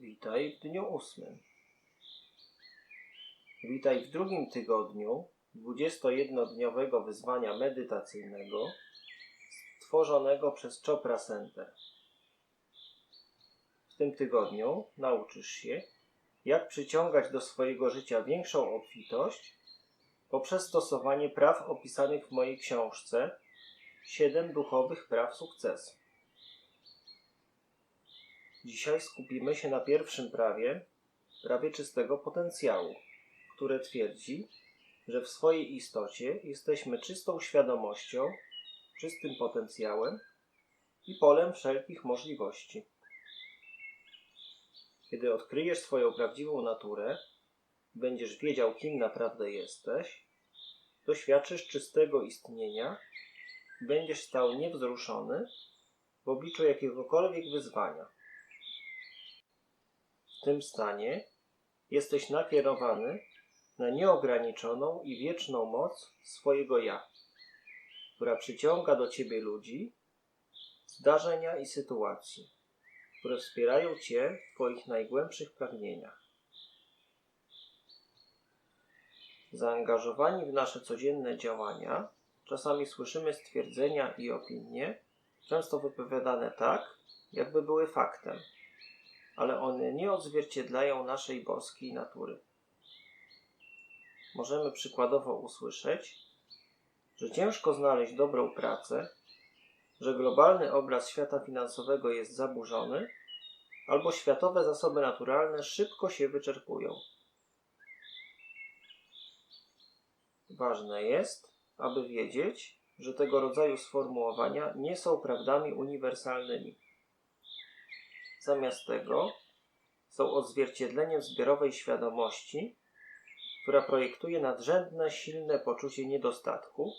Witaj w dniu ósmym. Witaj w drugim tygodniu 21-dniowego wyzwania medytacyjnego stworzonego przez Chopra Center. W tym tygodniu nauczysz się, jak przyciągać do swojego życia większą obfitość poprzez stosowanie praw opisanych w mojej książce Siedem duchowych praw sukcesu. Dzisiaj skupimy się na pierwszym prawie, prawie czystego potencjału, które twierdzi, że w swojej istocie jesteśmy czystą świadomością, czystym potencjałem i polem wszelkich możliwości. Kiedy odkryjesz swoją prawdziwą naturę, będziesz wiedział, kim naprawdę jesteś, doświadczysz czystego istnienia, będziesz stał niewzruszony w obliczu jakiegokolwiek wyzwania. W tym stanie jesteś nakierowany na nieograniczoną i wieczną moc swojego ja, która przyciąga do ciebie ludzi, zdarzenia i sytuacji, które wspierają cię w twoich najgłębszych pragnieniach. Zaangażowani w nasze codzienne działania, czasami słyszymy stwierdzenia i opinie, często wypowiadane tak, jakby były faktem ale one nie odzwierciedlają naszej boskiej natury. Możemy przykładowo usłyszeć, że ciężko znaleźć dobrą pracę, że globalny obraz świata finansowego jest zaburzony, albo światowe zasoby naturalne szybko się wyczerpują. Ważne jest, aby wiedzieć, że tego rodzaju sformułowania nie są prawdami uniwersalnymi. Zamiast tego są odzwierciedleniem zbiorowej świadomości, która projektuje nadrzędne, silne poczucie niedostatku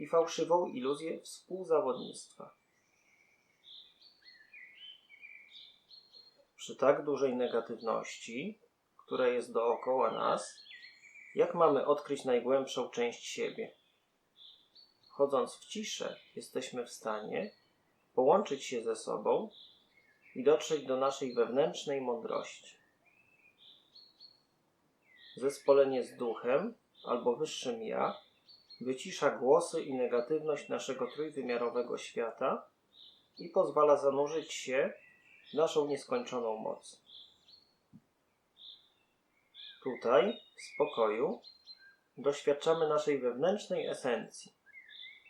i fałszywą iluzję współzawodnictwa. Przy tak dużej negatywności, która jest dookoła nas, jak mamy odkryć najgłębszą część siebie? Chodząc w ciszę, jesteśmy w stanie połączyć się ze sobą i dotrzeć do naszej wewnętrznej mądrości. Zespolenie z duchem albo wyższym ja wycisza głosy i negatywność naszego trójwymiarowego świata i pozwala zanurzyć się w naszą nieskończoną moc. Tutaj, w spokoju, doświadczamy naszej wewnętrznej esencji,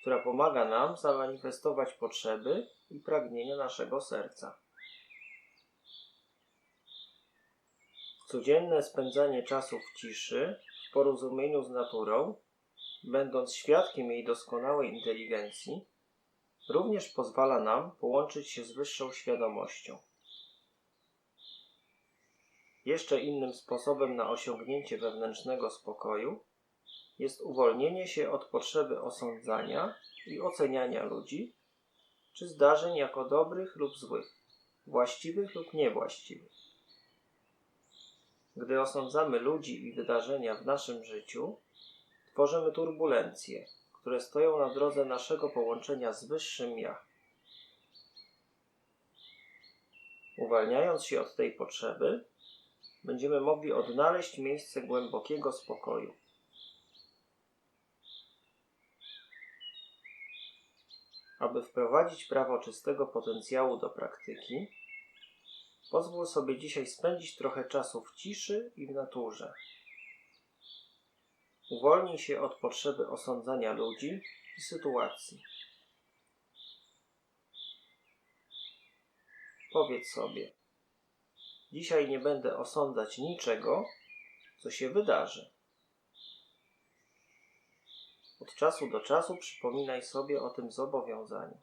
która pomaga nam zamanifestować potrzeby i pragnienia naszego serca. Codzienne spędzanie czasu w ciszy, w porozumieniu z naturą, będąc świadkiem jej doskonałej inteligencji, również pozwala nam połączyć się z wyższą świadomością. Jeszcze innym sposobem na osiągnięcie wewnętrznego spokoju jest uwolnienie się od potrzeby osądzania i oceniania ludzi czy zdarzeń jako dobrych lub złych, właściwych lub niewłaściwych. Gdy osądzamy ludzi i wydarzenia w naszym życiu, tworzymy turbulencje, które stoją na drodze naszego połączenia z wyższym ja. Uwalniając się od tej potrzeby, będziemy mogli odnaleźć miejsce głębokiego spokoju. Aby wprowadzić prawo czystego potencjału do praktyki, Pozwól sobie dzisiaj spędzić trochę czasu w ciszy i w naturze. Uwolnij się od potrzeby osądzania ludzi i sytuacji. Powiedz sobie: Dzisiaj nie będę osądzać niczego, co się wydarzy. Od czasu do czasu przypominaj sobie o tym zobowiązaniu.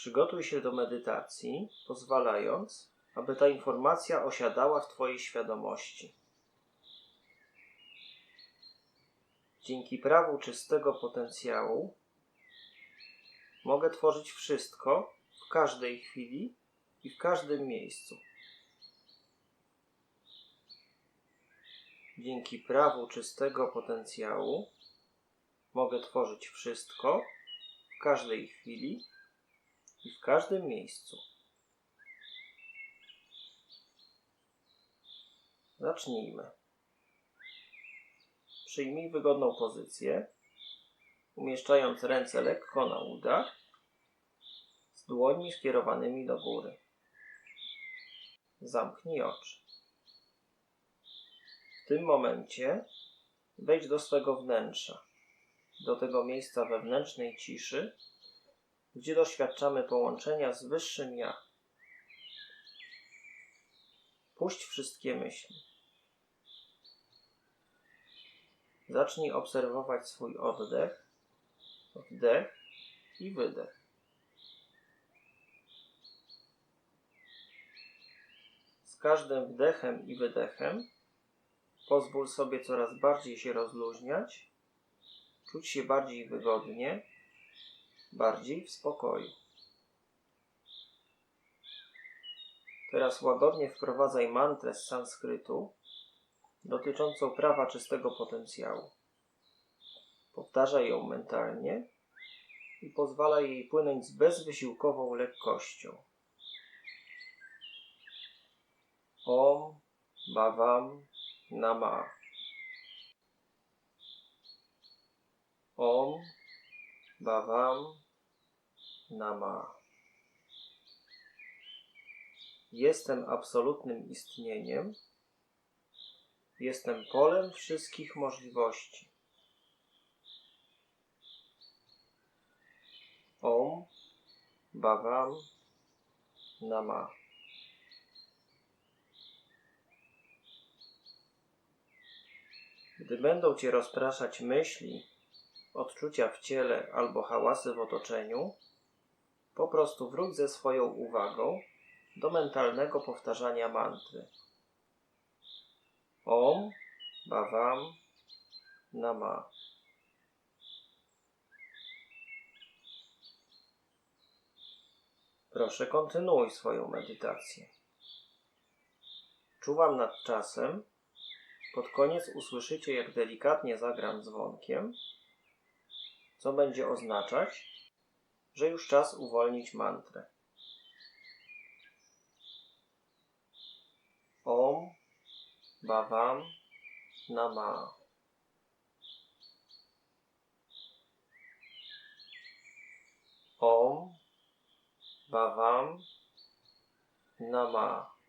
Przygotuj się do medytacji, pozwalając, aby ta informacja osiadała w Twojej świadomości. Dzięki prawu czystego potencjału mogę tworzyć wszystko w każdej chwili i w każdym miejscu. Dzięki prawu czystego potencjału mogę tworzyć wszystko w każdej chwili i w każdym miejscu. Zacznijmy. Przyjmij wygodną pozycję, umieszczając ręce lekko na udach, z dłońmi skierowanymi do góry. Zamknij oczy. W tym momencie wejdź do swego wnętrza, do tego miejsca wewnętrznej ciszy, gdzie doświadczamy połączenia z wyższym ja. Puść wszystkie myśli. Zacznij obserwować swój oddech, wdech i wydech. Z każdym wdechem i wydechem pozwól sobie coraz bardziej się rozluźniać, czuć się bardziej wygodnie, bardziej w spokoju. Teraz łagodnie wprowadzaj mantrę z sanskrytu dotyczącą prawa czystego potencjału. Powtarzaj ją mentalnie i pozwalaj jej płynąć z bezwysiłkową lekkością. Om Bhavam Nama. Om Bhavam Nama. Jestem absolutnym istnieniem. Jestem polem wszystkich możliwości. Om Bhavam Nama. Gdy będą cię rozpraszać myśli, odczucia w ciele albo hałasy w otoczeniu, po prostu wróć ze swoją uwagą do mentalnego powtarzania mantry. Om Bhavam Nama. Proszę, kontynuuj swoją medytację. Czuwam nad czasem. Pod koniec usłyszycie, jak delikatnie zagram dzwonkiem, co będzie oznaczać, że już czas uwolnić mantrę. Om Bhavam Nama. Om Bhavam Nama.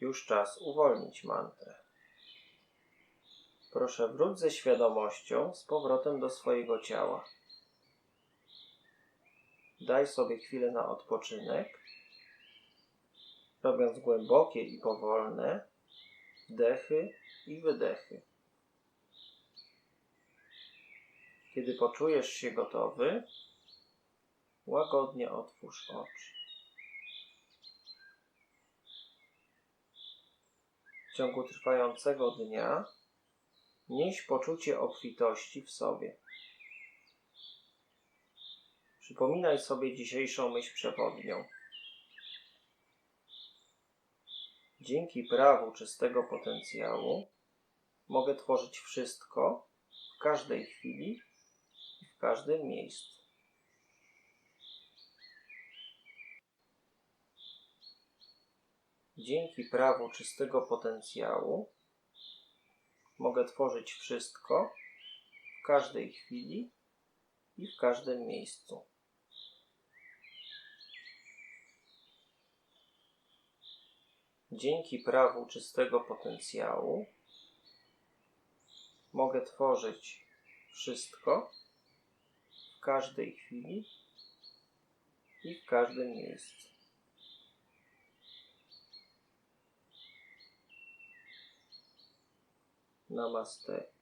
Już czas uwolnić mantrę. Proszę wróć ze świadomością z powrotem do swojego ciała. Daj sobie chwilę na odpoczynek, robiąc głębokie i powolne wdechy i wydechy. Kiedy poczujesz się gotowy, łagodnie otwórz oczy. W ciągu trwającego dnia nieś poczucie obfitości w sobie. Przypominaj sobie dzisiejszą myśl przewodnią. Dzięki prawu czystego potencjału mogę tworzyć wszystko w każdej chwili i w każdym miejscu. Dzięki prawu czystego potencjału mogę tworzyć wszystko w każdej chwili i w każdym miejscu. Dzięki prawu czystego potencjału mogę tworzyć wszystko w każdej chwili i w każdym miejscu. Namaste.